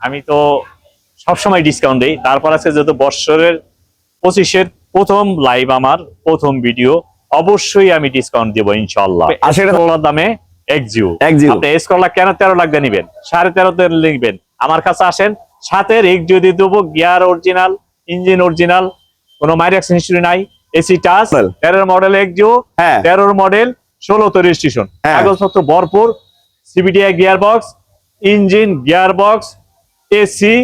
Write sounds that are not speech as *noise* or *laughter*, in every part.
আমি তো সবসময় ডিসকাউন্ট দিই। তারপর আছে যেহেতু বৎসরের পঁচিশের প্রথম লাইভ আমার প্রথম ভিডিও অবশ্যই আমি ডিসকাউন্ট দিব ইনশাল্লাহ সেটা- দামে একজিও একজিও। আপনি এস করলা কেন তেরো লাখ দিয়ে নিবেন? সাড়ে তেরোতে লিখবেন আমার কাছে আসেন সাথের একজিও দিয়ে দেবো গিয়ার অরিজিনাল ইঞ্জিন অরিজিনাল কোনো মাইরেক্স হিস্ট্রি নাই এসি টাচ. তেরোর মডেল একজিও হ্যাঁ। তেরোর মডেল ষোলো তো রেজিস্ট্রেশন। কাগজপত্র ভরপুর CBTI gear box engine gear box AC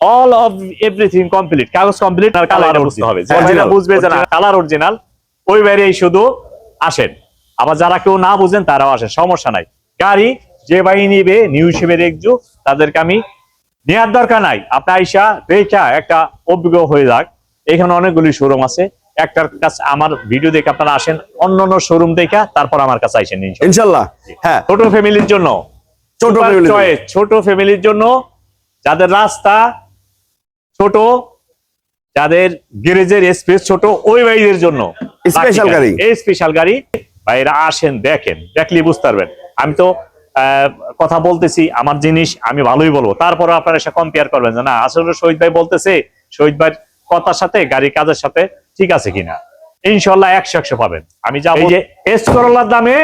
all of everything complete কাগজ কমপ্লিট আর কালার বুঝতে হবে। যারা বুঝবে যে না কালার অরিজিনাল ওই বাইরেই শুধু আসেন। আবার যারা কেউ না বুঝেন তারাও আসেন। সমস্যা নাই। গাড়ি যে বাই নিবে নিউ হিসেবে একজু তাদেরকে আমি নেওয়ার দরকার নাই। আপনি আইসা দেখা একটা অভিজ্ঞ হয়ে যাক। এখানে অনেকগুলি শোরুম আছে। একটার কাছে আমার ভিডিও দেখে আপনারা আসেন। অন্য অন্য শোরুম দেখে তারপর আমার কাছে আসেন। ইনশাল্লাহ। হ্যাঁ। ছোট ফ্যামিলির জন্য। ছোট ফ্যামিলির জন্য যাদের রাস্তা ছোট যাদের গ্যারেজের স্পেস ছোট ওই ভাইদের জন্য। Special গাড়ি। এই স্পেশাল গাড়ি। ভাইরা আসেন দেখেন দেখলে বুঝতে পারবেন। আমি তো কথা বলতেছি আমার জিনিস আমি ভালোই বলব। তারপরে আপনারা এসে কম্পেয়ার করবেন যে না আসলে শহীদ ভাই বলতেছে শহীদ ভাইয়ের কথার সাথে গাড়ির কাজের সাথে ঠিক আছে কিনা? ইনশাল্লাহ একশো একশো পাবেন। আমি যা এই যে এস করলার দামে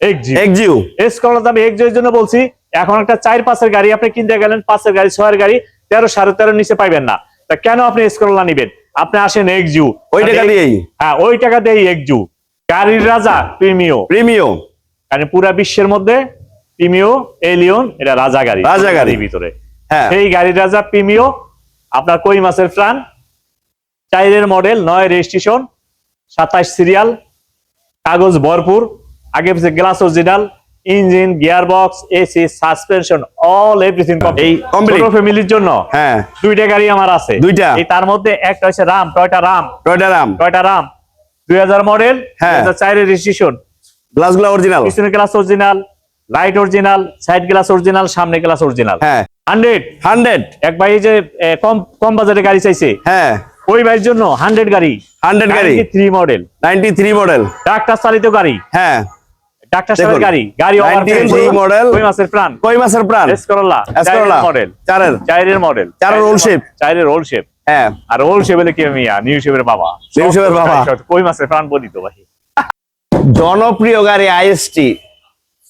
একজি একজিও এস করলার দামে এক জয়ের জন্য বলছি এখন একটা চার পাঁচের গাড়ি আপনি কিনতে গেলেন পাঁচের গাড়ি ছয়ের গাড়ি তেরো সাড়ে তেরো নিচে পাইবেন না। তা কেন আপনি এস করলা নিবেন? আপনি আসেন একজু ওই টাকা দিয়েই। হ্যাঁ ওই টাকা দিয়ে একজু গাড়ির রাজা প্রিমিও। প্রিমিও। মানে পুরা বিশ্বের মধ্যে প্রিমিও এলিয়ন এটা রাজা গাড়ি। রাজা গাড়ির ভিতরে। হ্যাঁ। সেই গাড়ির রাজা প্রিমিও আপনার কই মাসের প্রাণ? চাইরের মডেল নয় রেজিস্ট্রেশন সাতাশ সিরিয়াল কাগজ ভরপুর আগে glass original engine gear box AC suspension all everything এই. ছোট ফ্যামিলির জন্য হ্যাঁ। দুইটা গাড়ি আমার আছে। দুইটা? এই তার মধ্যে একটা হচ্ছে Raum Toyota Raum Toyota Raum Toyota Raum দুই হাজার মডেল হ্যাঁ। চাইরের রেজিস্ট্রেশন গ্লাসগুলো অরিজিনাল পিছনে glass original light original side glass original সামনে গ্লাস অরিজিনাল হ্যাঁ। হান্ড্রেড হান্ড্রেড এক ভাই যে কম কম বাজারে গাড়ি চাইছে। হ্যাঁ। ওই ভাইয়ের জন্য হান্ড্রেড গাড়ি। হান্ড্রেড গাড়ি। Three model ninety three model doctor চালিত গাড়ি। হ্যাঁ। ডাক্তার গাড়ি গাড়ি 93 model। ওই প্রাণ? কই প্রাণ? এসকরলা মডেল চারের মডেল চারের রোল শেপ হ্যাঁ। আর রোল শেপে কি মিয়া? নিউ শেপের বাবা। New shape বাবা। কই মাসের প্রাণ বলিত ভাই? জনপ্রিয় গাড়ি আইএসটি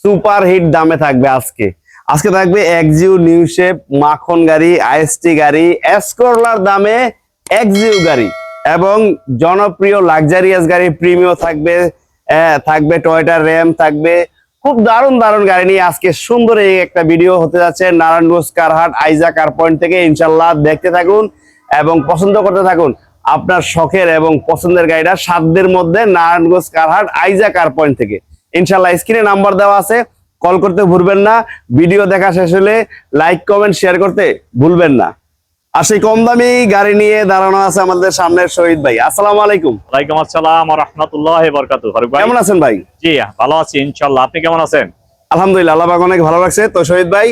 সুপার হিট দামে থাকবে আজকে। আজকে থাকবে একজিউ নিউ শেপ মাখন গাড়ি আইএসটি গাড়ি এসকরলার দামে একজিউ গাড়ি। এবং জনপ্রিয় লাক্সারিয়াস গাড়ি প্রিমিয় থাকবে আহ, থাকবে টয়টা র্যাম থাকবে খুব দারুণ দারুণ গাড়ি নিয়ে আজকে সুন্দর এই একটা ভিডিও হতে যাচ্ছে নারায়ণগঞ্জ কারহাট আইজা কার পয়েন্ট থেকে ইনশাল্লাহ দেখতে থাকুন এবং পছন্দ করতে থাকুন। আপনার শখের এবং পছন্দের গাড়িটা সাধ্যের মধ্যে নারায়ণগঞ্জ কারহাট আইজা কার পয়েন্ট থেকে। ইনশাল্লাহ স্ক্রিনে নাম্বার দেওয়া আছে কল করতে ভুলবেন না ভিডিও দেখা শেষ হলে লাইক কমেন্ট শেয়ার করতে ভুলবেন না। আর সেই কম দামি গাড়ি নিয়ে দাঁড়ানো আছে আমাদের সামনে শহীদ ভাই। আসসালামু আলাইকুম। ওয়ালাইকুম আসসালাম রাহমাতুল্লাহি ফারুক ভাই। কেমন আছেন ভাই? জি ভালো আছি ইনশাআল্লাহ। আপনি কেমন আছেন? আলহামদুলিল্লাহ আল্লাহ অনেক ভালো লাগছে তো শহীদ ভাই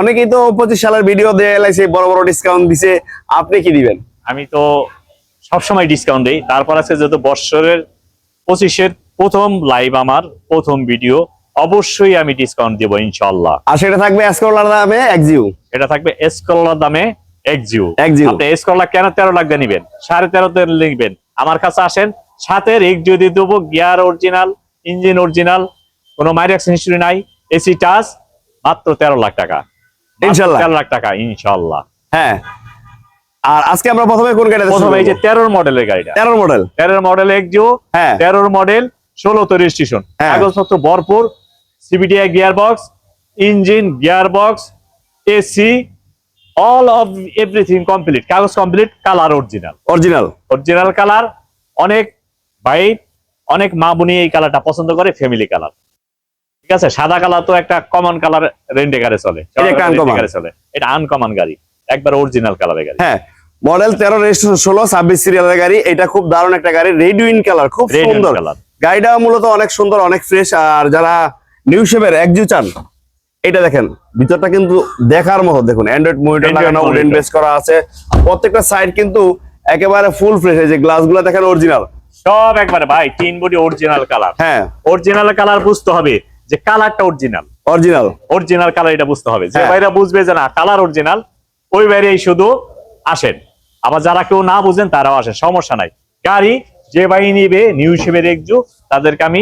অনেকেই তো পঁচিশ সালের ভিডিও দিয়ে এলাইছে বড় বড় ডিসকাউন্ট দিছে। আপনি কি দিবেন? আমি তো সবসময় ডিসকাউন্ট দিই। তারপর আছে যেহেতু বৎসরের পঁচিশের প্রথম লাইভ আমার প্রথম ভিডিও অবশ্যই আমি ডিসকাউন্ট দিব ইনশাল্লাহ আর সেটা থাকবে এসকোলার দামে একজিউ এটা থাকবে এসকলার দামে একজিও একজিও আপনি কেন তেরো লাখ দিয়ে নিবেন? সাড়ে তেরোতে লিখবেন। আমার কাছে আসেন সাথের এক যদি দেবো গিয়ার অরিজিনাল ইঞ্জিন অরিজিনাল কোনো মাইরেক্স হিস্ট্রি নাই এসি টাচ মাত্র তেরো লাখ টাকা। ইনশাল্লাহ। তেরো লাখ টাকা ইনশাল্লাহ। হ্যাঁ। আর আজকে আমরা প্রথমে কোন প্রথমে এই যে তেরোর মডেলের গাড়িটা। মডেল তেরোর মডেল একজিও হ্যাঁ। তেরোর মডেল ষোলো তো রেজিস্ট্রেশন হ্যাঁ। কাগজপত্র ভরপুর CBTI gear box engine gear box AC all of everything complete কাগজ complete colour original original original colour অনেক ভাই অনেক মা বুনি এই কালারটা পছন্দ করে ফ্যামিলি কালার ঠিক আছে? সাদা কালার তো একটা কমন কালার রেন্টে গাড়ি চলে চলে। এটা আনকমন গাড়ি। একবার অরিজিনাল কালারের গাড়ি। হ্যাঁ মডেল তেরো রেজিস্ট্রেশন ষোলো ছাব্বিশ সিরিয়ালের গাড়ি। এটা খুব দারুণ একটা গাড়ি রেড উইন কালার খুব সুন্দর। কালার গাড়িটা মূলত অনেক সুন্দর অনেক ফ্রেশ আর যারা নিউ শেপের একজু চান এটা দেখেন ভিতরটা কিন্তু দেখার মতো দেখুন অ্যান্ড্রয়েড মনিটর লাগানো উডেন বেস করা আছে। প্রত্যেকটা সাইড কিন্তু একেবারে ফুল ফ্রেশ এই যে গ্লাসগুলো দেখেন অরিজিনাল সব একবারে ভাই তিন বডি অরিজিনাল কালার হ্যাঁ। অরিজিনাল কালার বুঝতে হবে যে কালারটা অরিজিনাল অরিজিনাল অরিজিনাল কালার এটা বুঝতে হবে। যে হ্যাঁ। ভাইরা বুঝবে যে না কালার অরিজিনাল ওই বাইরেই শুধু আসেন। আবার যারা কেউ না বুঝেন তারাও আসেন সমস্যা নাই। গাড়ি যে ভাই নিবে নিউ হিসেবে দেখজু তাদেরকে আমি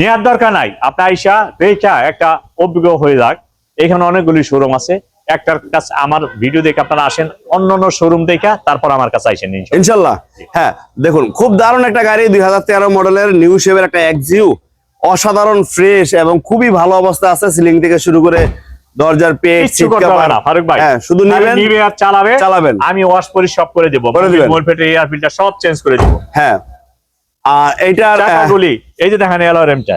নেওয়ার দরকার নাই। আপনি আইসা দেখা একটা অভিজ্ঞ হয়ে যাক। এখানে অনেকগুলি শোরুম আছে। একটার কাছে আমার ভিডিও দেখে আপনারা আসেন অন্য অন্য শোরুম দেখা তারপর আমার কাছে আইসেন ইনশাল্লাহ। হ্যাঁ দেখুন খুব দারুণ একটা গাড়ি দুই হাজার তেরো মডেলের নিউ শেপের একটা এক্সিউ অসাধারণ ফ্রেশ এবং খুবই ভালো অবস্থা আছে সিলিং থেকে শুরু করে দরজার পেট ফারুক ভাই। হ্যাঁ শুধু নেবেন চালাবে চালাবেন। আমি ওয়াশ পরি সব করে দেবো সব চেঞ্জ করে দেবো। হ্যাঁ আর এইটার চাকাগুলি এই যে দেখেন অ্যালার্মটা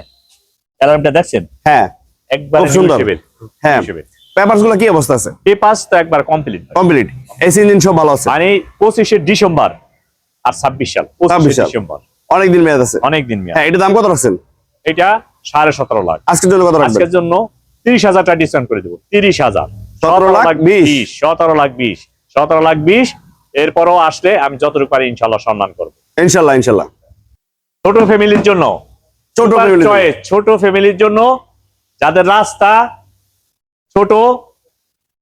অ্যালার্মটা দেখছেন? হ্যাঁ। একবার সুন্দর। হ্যাঁ। পেপারসগুলো কি অবস্থা আছে? এই তো একবার কমপ্লিট কমপ্লিট এসি ইঞ্জিন সব ভালো আছে? মানে পঁচিশে ডিসেম্বর আর ছাব্বিশ সাল 26 পঁচিশে সাল। ডিসেম্বর। মেয়াদ আছে? মেয়াদ। হ্যাঁ এটা দাম কত রাখছেন? এটা সাড়ে সতেরো লাখ। আজকের জন্য কত রাখবেন? আজকের জন্য তিরিশ হাজার টাকা ডিসকাউন্ট করে দেবো। তিরিশ হাজার। 17 লাখ 20 সতেরো লাখ লাখ এরপরও আসলে আমি যতটুকু পারি ইনশাল্লাহ সম্মান করব। ইনশাল্লাহ ইনশাল্লাহ। ছোট ফ্যামিলির জন্য। ছোট ছোট ফ্যামিলির জন্য যাদের রাস্তা ছোট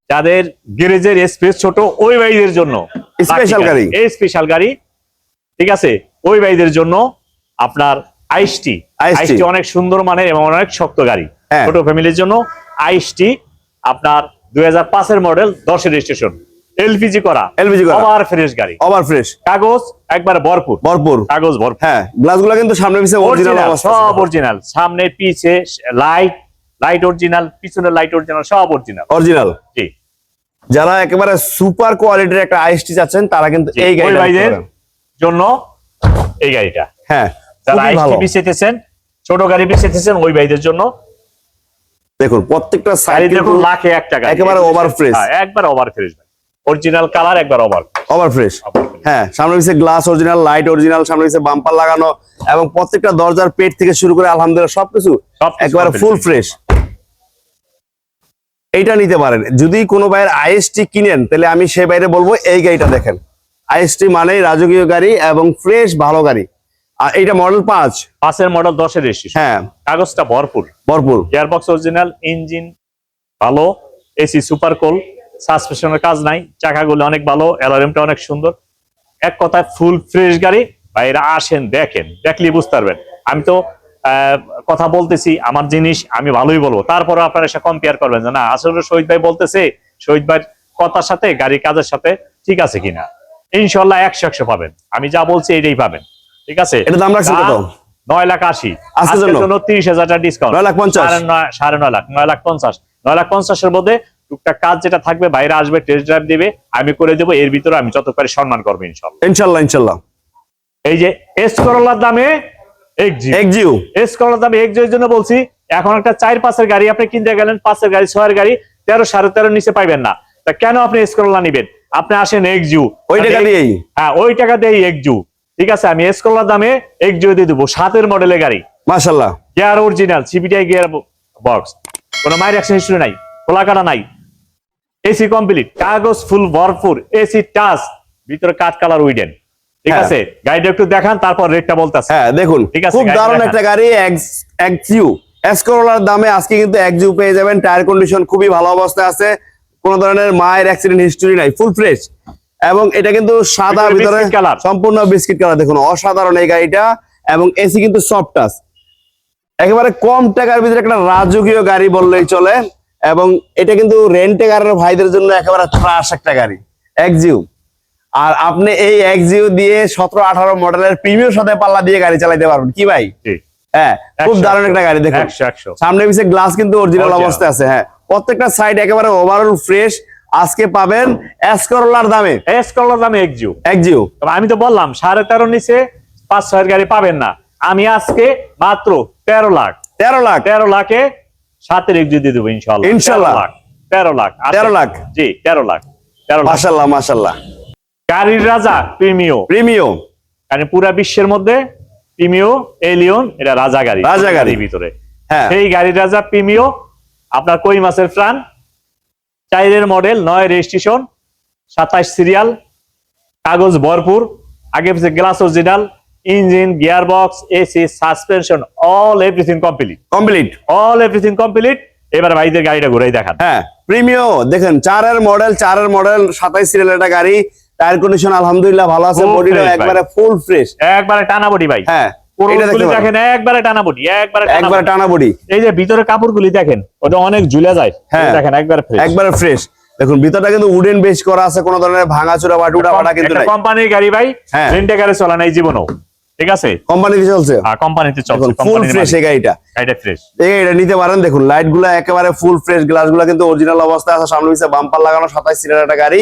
যাদের গ্যারেজের স্পেস ছোট ওই ভাইদের জন্য। স্পেশাল গাড়ি। এই স্পেশাল গাড়ি ঠিক আছে? ওই ভাইদের জন্য আপনার আইসটি আইসটি অনেক সুন্দর মানের এবং অনেক শক্ত গাড়ি। হ্যাঁ। ছোট ফ্যামিলির জন্য আইসটি আপনার দুই হাজার পাঁচের মডেল দশের রেজিস্ট্রেশন এলপিজি করা LPG করা। আবার ফ্রেশ গাড়ি। Over fresh. কাগজ একবার ভরপুর। ভরপুর। কাগজ ভরপুর। হ্যাঁ গ্লাসগুলো কিন্তু সামনে পিছিয়ে অরিজিনাল সব অরিজিনাল সামনে পিছে লাইট লাইট অরিজিনাল পিছনে লাইট অরিজিনাল সব অরিজিনাল অরিজিনাল জি। যারা একেবারে সুপার কোয়ালিটির একটা আইএসটি চাচ্ছেন তারা কিন্তু এই পারেন। জন্য এই গাড়িটা। হ্যাঁ যারা ভালো। বিছেতেছেন ছোট গাড়ি বিছেতেছেন ওই ভাইদের জন্য। দেখুন প্রত্যেকটা সাইড দেখুন লাখে এক টাকা একেবারে over fresh। একবার ওভার ফ্রেশ অরিজিনাল কালার একবার ওভার ওভার ফ্রেশ হ্যাঁ সামনে পিছিয়ে গ্লাস অরিজিনাল লাইট অরিজিনাল সামনে পিছিয়ে বাম্পার লাগানো এবং প্রত্যেকটা দরজার পেট থেকে শুরু করে আলহামদুলিল্লাহ সবকিছু একেবারে ফুল ফ্রেশ এইটা নিতে পারেন। যদি কোনো ভাইয়ের আইএসটি কিনেন তাহলে আমি সে বাইরে বলব এই গাড়িটা দেখেন। আইএসটি মানে রাজকীয় গাড়ি এবং ফ্রেশ ভালো গাড়ি। আর এইটা মডেল পাঁচ। পাঁচের মডেল দশের এসি। হ্যাঁ। কাগজটা ভরপুর। ভরপুর। গিয়ারবক্স অরিজিনাল ইঞ্জিন ভালো এসি সুপার কোল সাসপেনশনের কাজ নাই চাকাগুলো অনেক ভালো অ্যালার্মটা অনেক সুন্দর। এক কথায় ফুল ফ্রেশ গাড়ি ভাইরা আসেন দেখেন দেখলে বুঝতে পারবেন। আমি তো কথা বলতেছি আমার জিনিস আমি ভালোই বলব। তারপরে আপনারা এসে কম্পেয়ার করবেন যে না আসলে শহীদ ভাই বলতেছে শহীদ ভাইয়ের কথার সাথে গাড়ির কাজের সাথে ঠিক আছে কিনা? ইনশাল্লাহ একশো একশো পাবেন। আমি যা বলছি এটাই পাবেন। ঠিক আছে? এটা দাম রাখছেন কত? নয় লাখ আশি। আজকের জন্য? তিরিশ হাজার টাকা ডিসকাউন্ট নয় লাখ পঞ্চাশ? সাড়ে নয় লাখ নয় লাখ পঞ্চাশ। নয় লাখ পঞ্চাশের মধ্যে টুকটাক কাজ যেটা থাকবে বাইরে আসবে টেস্ট ড্রাইভ দিবে আমি করে দেবো এর ভিতরে আমি যত পারি সম্মান করব ইনশাল্লাহ। ইনশাল্লাহ ইনশাল্লাহ। এই যে এস করলার দামে এক্সি এক্সিউ এস করলার দামে জন্য বলছি এখন একটা চার পাঁচের গাড়ি আপনি কিনতে গেলেন পাঁচের গাড়ি ছয়ের গাড়ি তেরো সাড়ে তেরো নিচে পাইবেন না। তা কেন আপনি এস করলা নিবেন? আপনি আসেন এক্সিউ ওই টাকা দিয়েই। হ্যাঁ ওই টাকা এক্সিউ ঠিক আছে আমি এস করলার দামে এক্সিউ দিয়ে দেবো সাতের মডেলের গাড়ি। মাশাল্লাহ। Gear original CBTI gear box কোনো হিস্ট্রি নাই খোলা কাটা নাই। এসি কমপ্লিট কাগজ ফুল ভরপুর এসি টাচ ভিতরে কাঠ কালার উইডেন ঠিক হ্যাঁ। আছে? গাড়িটা একটু দেখান তারপর রেটটা বলতেছে। হ্যাঁ দেখুন ঠিক আছে, খুব গাড়ি দারুণ একটা গাড়ি এক্সিউ এসকোরোলার দামে আজকে কিন্তু পেয়ে যাবেন। টায়ার কন্ডিশন খুবই ভালো অবস্থায় আছে। কোনো ধরনের মায়ের অ্যাক্সিডেন্ট হিস্টোরি নাই ফুল ফ্রেশ এবং এটা কিন্তু সাদা ভিতরে সম্পূর্ণ বিস্কিট কালার দেখুন অসাধারণ এই গাড়িটা। এবং এসি কিন্তু সফট টাচ একেবারে কম টাকার ভিতরে একটা রাজকীয় গাড়ি বললেই চলে। এবং এটা কিন্তু রেন্টে গাড়ির ভাইদের জন্য একেবারে ত্রাস একটা গাড়ি এক্সিউ আর আপনি এই এক্সিউ দিয়ে সতেরো আঠারো মডেলের প্রিমিয়ার সাথে পাল্লা দিয়ে গাড়ি চালাইতে পারবেন। কি ভাই? হ্যাঁ খুব দারুণ একটা গাড়ি দেখুন। সামনে পিছিয়ে গ্লাস কিন্তু অরিজিনাল। অবস্থায় আছে হ্যাঁ। প্রত্যেকটা সাইড একেবারে ওভারঅল ফ্রেশ আজকে পাবেন এসকরোলার দামে। এস কলার দামে এক্সিউ একজিও আমি তো বললাম সাড়ে তেরো নিচে পাঁচ ছয়ের গাড়ি পাবেন না। আমি আজকে মাত্র তেরো লাখ। তেরো লাখ। তেরো লাখে সাতের এক্সিউ দিয়ে দেবো ইনশাল্লাহ ইনশাল্লাহ। তেরো লাখ। তেরো লাখ আসেন। 13 লাখ? জি তেরো লাখ। তেরো মাসাল্লাহ মাসাল্লাহ গাড়ির রাজা প্রিমিও। প্রিমিও। মানে পুরা বিশ্বের মধ্যে প্রিমিও এলিয়ন এটা রাজা গাড়ি। রাজা গাড়ির ভিতরে। হ্যাঁ। সেই গাড়ির রাজা প্রিমিও আপনার কই মাসের প্রাণ? চাইরের মডেল নয় রেজিস্ট্রেশন সাতাশ সিরিয়াল কাগজ ভরপুর আগে glass original engine gear box AC suspension all everything complete complete all everything complete এবার ভাইদের গাড়িটা ঘুরাই দেখান। হ্যাঁ প্রিমিও দেখেন চারের মডেল চারের মডেল সাতাইশ সিরিয়াল একটা গাড়ি। টায়ার কন্ডিশন আলহামদুলিল্লাহ ভালো আছে বডিটা একবারে ফুল ফ্রেশ একবারে টানা বডি ভাই। হ্যাঁ এটা দেখেন একবারে টানা বডি একবারে টানা একবারে টানা বডি এই যে ভিতরে কাপড়গুলি দেখেন ওটা অনেক ঝুলে যায়। হ্যাঁ। দেখেন একবারে ফ্রেশ একবারে ফ্রেশ দেখুন ভিতরটা কিন্তু উডেন বেস করা আছে কোনো ধরনের ভাঙাচোরা বা টুটা ফাটা কিন্তু কোম্পানির গাড়ি ভাই। হ্যাঁ। রেন্টে গাড়ি চলা নাই জীবনও। ঠিক আছে? কোম্পানিতে চলছে? আর কোম্পানিতে চলছে ফুল ফ্রেশ এই গাড়িটা। গাড়িটা ফ্রেশ এই এটা নিতে পারেন দেখুন লাইটগুলা একেবারে ফুল ফ্রেশ গ্লাসগুলা কিন্তু অরিজিনাল অবস্থায় আছে সামনে পিছিয়ে বাম্পার লাগানো সাতাইশ সিটার একটা গাড়ি।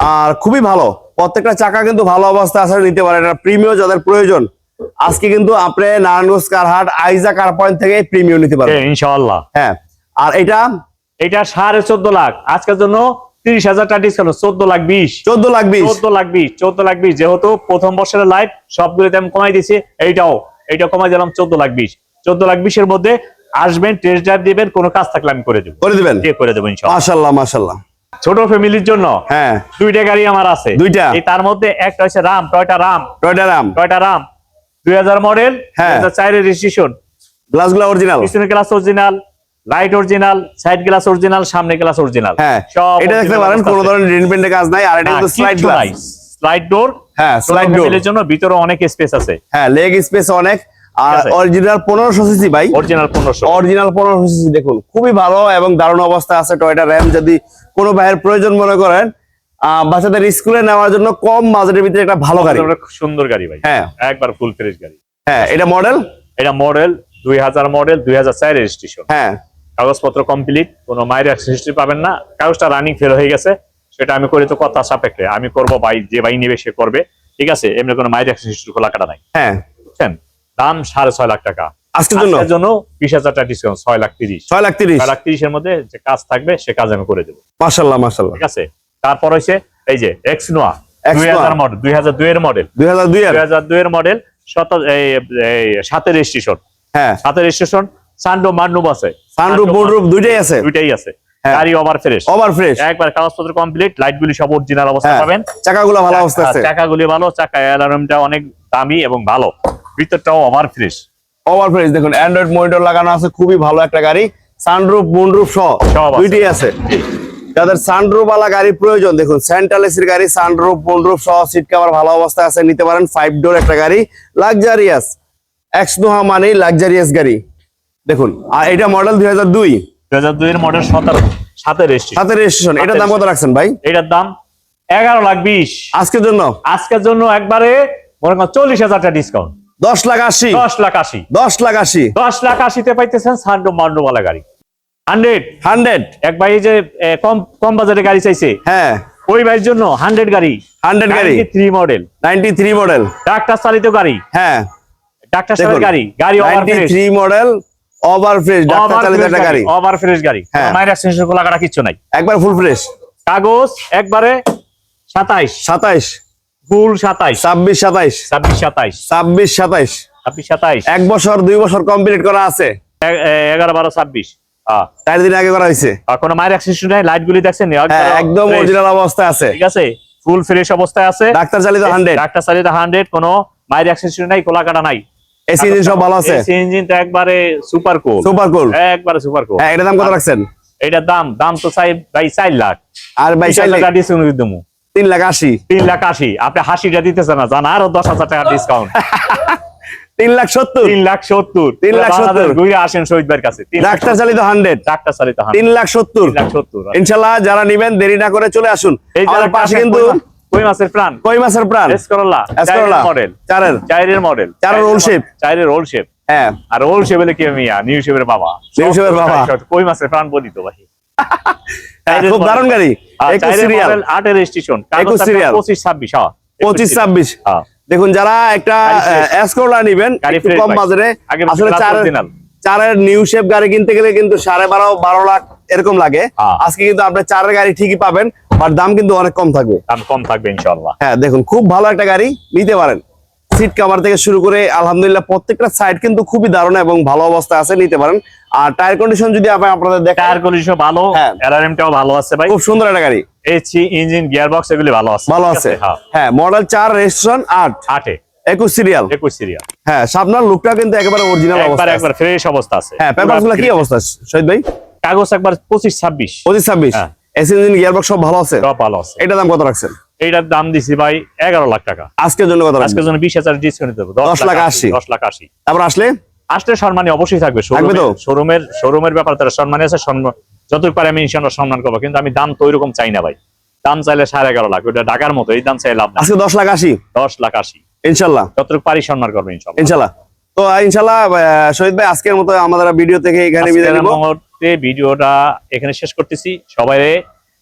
আর খুবই ভালো প্রত্যেকটা চাকা কিন্তু ভালো অবস্থায় আছে নিতে পারেন এটা প্রিমিয় যাদের প্রয়োজন। আজকে কিন্তু আপনি নারায়ণগঞ্জ কারহাট আইজা কার পয়েন্ট থেকে প্রিমিয় নিতে পারবেন। ইনশাআল্লাহ। হ্যাঁ আর এটা এটা সাড়ে চোদ্দ লাখ। আজকের জন্য তিরিশ হাজার টাকা ডিসকাউন্ট চোদ্দ লাখ বিশ। চোদ্দ লাখ বিশ। চোদ্দ লাখ বিশ চোদ্দ লাখ বিশ যেহেতু প্রথম বছরের লাইফ সবগুলোতে আমি কমাই দিয়েছি এইটাও এইটা কমাই দিলাম চোদ্দ লাখ বিশ। চোদ্দ লাখ বিশের মধ্যে আসবেন টেস্ট ড্রাইভ দিবেন কোনো কাজ থাকলে আমি করে দেবো। করে দিবেন? করে দেবো মাশাল্লাহ মাশাল্লাহ। ছোট ফ্যামিলির জন্য হ্যাঁ। দুইটা গাড়ি আমার আছে। দুইটা? এই তার মধ্যে একটা হচ্ছে Raum Toyota Raum. Toyota Raum? Toyota Raum. দুই হাজার মডেল হ্যাঁ। চারের রেজিস্ট্রেশন গ্লাসগুলা অরিজিনাল পিছনে glass original light original side glass original সামনে গ্লাস অরিজিনাল হ্যাঁ এটা দেখতে পারেন কোনো ধরনের রিন পেন্টের কাজ নাই আর এটা কিন্তু স্লাইড গ্লাস স্লাইড ডোর হ্যাঁ স্লাইড ডোর জন্য ভিতরে অনেক স্পেস আছে। হ্যাঁ লেগ স্পেস অনেক। আর অরিজিনাল পনেরোশো সিসি ভাই। অরিজিনাল পনেরোশো। অরিজিনাল পনেরোশো সিসি দেখুন খুবই ভালো এবং দারুণ অবস্থা আছে টয়টা র্যাম। যদি কোনো ভাইয়ের প্রয়োজন মনে করেন বাচ্চাদের স্কুলে নেওয়ার জন্য কম বাজেটের ভিতরে একটা ভালো গাড়ি। সুন্দর গাড়ি ভাই। হ্যাঁ। একবার ফুল ফ্রেশ গাড়ি। হ্যাঁ এটা মডেল এটা মডেল দুই হাজার মডেল দুই হাজার চার রেজিস্ট্রেশন হ্যাঁ। কাগজপত্র কমপ্লিট কোনো মায়ের হিস্ট্রি পাবেন না। কাগজটা রানিং ফেল হয়ে গেছে সেটা আমি করি তো কথা সাপেক্ষে। আমি করব ভাই যে ভাই নেবে সে করবে। ঠিক আছে? এমনি কোনো মায়ের হিস্ট্রি খোলা কাটা নাই। হ্যাঁ। বুঝছেন? দাম সাড়ে ছয় লাখ টাকা। আজকের জন্য? জন্য বিশ হাজার টাকা ডিসকাউন্ট ছয় লাখ তিরিশ। ছয় লাখ তিরিশ। ছয় লাখ তিরিশের মধ্যে যে কাজ থাকবে সে কাজ আমি করে দেবো। মাসাল্লাহ মাসাল্লাহ ঠিক আছে? তারপর হচ্ছে এই যে এক্স নোয়া দুই হাজার মডেল দুই হাজার দুই এর মডেল দুই হাজার দুই দুই হাজার দুই এর মডেল সাতের রেজিস্ট্রেশন হ্যাঁ। সাতের রেজিস্ট্রেশন সানডো মান্ডুব আছে। সানরুফ বোর্ডরুফ দুইটাই আছে। দুইটাই আছে। হ্যাঁ। গাড়ি ওভার ফ্রেশ ওভার ফ্রেশ একবার কাগজপত্র কমপ্লিট লাইট গুলি সব অরিজিনাল অবস্থা হ্যাঁ। পাবেন। চাকাগুলো ভালো অবস্থা আছে। চাকা গুলি ভালো চাকা অ্যালার্মটা অনেক দামি এবং ভালো। ভিতরটাও ওভার ফ্রেশ ওভার ফ্রেশ দেখুন অ্যান্ড্রয়েড মনিটর লাগানো আছে খুবই ভালো একটা গাড়ি। সানরুফ মুনরুফ সহ। দুইটাই আছে। যাদের সানরুফ ওয়ালা গাড়ির প্রয়োজন দেখুন সেন্ট্রাল এসির গাড়ি সানরুফ মুনরুফ সহ সিট কভার ভালো অবস্থায় আছে নিতে পারেন ফাইভ ডোর একটা গাড়ি। লাক্সারিয়াস এক্স নোহা মানে লাক্সারিয়াস গাড়ি। দেখুন আর এটা মডেল দুই হাজার দুই। দুই হাজার দুই এর মডেল সতেরো সাতের রেজিস্ট্রেশন সাথে রেজিস্ট্রেশন এটার দাম কত রাখছেন ভাই? এটার দাম এগারো লাখ বিশ। আজকের জন্য? আজকের জন্য একবারে মনে করেন চল্লিশ হাজার টাকা ডিসকাউন্ট দশ লাখ আশি। দশ লাখ আশি। দশ লাখ আশি। দশ লাখ আশিতে পাইতেছেন সান্ডো মান্ডোওয়ালা গাড়ি। হান্ড্রেড। হান্ড্রেড। এক ভাই যে কম কম বাজারে গাড়ি চাইছে। হ্যাঁ। ওই ভাইয়ের জন্য হান্ড্রেড গাড়ি। হান্ড্রেড গাড়ি। Three model ninety three model doctor চালিত গাড়ি। হ্যাঁ। ডাক্তার চালিত গাড়ি। গাড়ি থ্রি মডেল ওভার ফ্রেশ ডাক্তার চালিত একটা গাড়ি ওভার ফ্রেশ গাড়ি। হ্যাঁ। কাটা নাই। একবার ফুল ফ্রেশ কাগজ একবারে ফুল ছাব্বিশ সাতাইশ। এক বছর দুই বছর কমপ্লিট করা আছে। এগারো বারো ছাব্বিশ। হ্যাঁ। চার দিন আগে করা হয়েছে। আর কোনো মায়ের নাই লাইট গুলি দেখছেন? হ্যাঁ একদম অরিজিনাল অবস্থায় আছে। ঠিক আছে? ফুল ফ্রেশ অবস্থায় আছে। ডাক্তার চালিত হান্ড্রেড ডাক্তার চালিত হান্ড্রেড কোনো মায়ের এক্সটেনশন নাই খোলা কাটা নাই। এসি ইঞ্জিন সব ভালো আছে? ইঞ্জিনটা একবারে সুপার কুল সুপার কুল একবারে সুপার কুল হ্যাঁ এটার দাম কত রাখছেন? এটার দাম দাম তো চাই ভাই চার লাখ। আর ভাই বিশ হাজার টাকা ডিসকাউন্ট দিমু। তিন লাখ আশি। তিন লাখ আশি। আপনি হাসিটা দিতেছেন না জান আরও দশ হাজার টাকা ডিসকাউন্ট *laughs* তিন লাখ সত্তর। তিন লাখ সত্তর। তিন লাখ সত্তর। ঘুরে আসেন শহীদ ভাইয়ের কাছে। লাখ ডাক্তার চালিত হান্ড্রেড। ডাক্তার চালিত তিন লাখ সত্তর। লাখ সত্তর। ইনশাল্লাহ যারা নিবেন দেরি না করে চলে আসুন। এই আমাদের পাশে কিন্তু কই মাছের প্রাণ? কই মাছের প্রাণ? এস করলা এসকরলা মডেল। চারের। চাইরের মডেল। চারের roll shape। চাইরের রোল শেপ হ্যাঁ। আর রোল শেপ হলে কি মিয়া নিউ শেপের বাবা? নিউ শেপের বাবা। কই মাছের প্রাণ বলি তো ভাই? *laughs* হ্যাঁ, খুব দারুণ গাড়ি। একুশ সিরিয়াল আটের রেজিস্ট্রেশন একুশ serial। পঁচিশ ছাব্বিশ হ্যাঁ। পঁচিশ ছাব্বিশ। হ্যাঁ। দেখুন যারা একটা। এসকোলা নিবেন একটু কম বাজারে। আসলে glass চারের নিউ শেপ গাড়ি কিনতে গেলে কিন্তু সাড়ে বারো বারো লাখ এরকম লাগে। হ্যাঁ। আজকে কিন্তু আপনার চারের গাড়ি ঠিকই পাবেন বাট দাম কিন্তু অনেক কম থাকবে। দাম কম থাকবে ইনশাল্লাহ হ্যাঁ দেখুন খুব ভালো একটা গাড়ি নিতে পারেন। সিট কভার থেকে শুরু করে আলহামদুলিল্লাহ প্রত্যেকটা সাইড কিন্তু খুবই দারুণ এবং ভালো অবস্থা আছে নিতে পারেন। আর টায়ার কন্ডিশন যদি আপনি আপনাদের দেখেন টায়ার কন্ডিশন ভালো। এলআরএমটাও ভালো আছে ভাই। খুব সুন্দর একটা গাড়ি। এসি ইঞ্জিন গিয়ার বক্স এগুলি ভালো আছে। ভালো আছে। হ্যাঁ। মডেল চার রেজিস্ট্রেশন আট। আটে। একুশ সিরিয়াল একুশ সিরিয়াল হ্যাঁ সামনের লুকটা কিন্তু একেবারে অরিজিনাল অবস্থা একবার ফ্রেশ অবস্থা আছে। পেপার কি অবস্থা? শহীদ ভাই? কাগজ একবার পঁচিশ ছাব্বিশ। পঁচিশ ছাব্বিশ। এসি ইঞ্জিন গিয়ারবক্স সব ভালো আছে? সব ভালো আছে। এটার দাম কত রাখছেন? এইটার দাম দিছি ভাই এগারো লাখ টাকা। আজকের জন্য কত আজকের জন্য বিশ হাজার ডিসকাউন্ট দেবো দশ লাখ আশি। দশ লাখ আশি। তারপর আসলে? আসলে সম্মানী অবশ্যই থাকবে। শোরুমের শোরুমের ব্যাপারে তারা সম্মানী আছে। যতটুকু পারে আমি ইনশাল্লাহ সম্মান করব। কিন্তু আমি দাম তো ওইরকম চাই না ভাই। দাম চাইলে সাড়ে এগারো লাখ। ওইটা ঢাকার মতো। এই দাম চাই লাভ আজকে দশ লাখ আশি? দশ লাখ আশি। ইনশাল্লাহ। যতটুকু পারি সম্মান করব ইনশাল্লাহ। ইনশাল্লাহ। তো ইনশাল্লাহ শহীদ ভাই আজকের মতো আমাদের ভিডিও থেকে এখানে বিদায় নিব। মুহূর্তে ভিডিওটা এখানে শেষ করতেছি। সবাই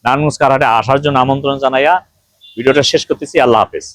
নারায়ণগঞ্জ কারহাটে আসার জন্য আমন্ত্রণ জানাইয়া ভিডিওটা শেষ করতেছি। আল্লাহ হাফেজ।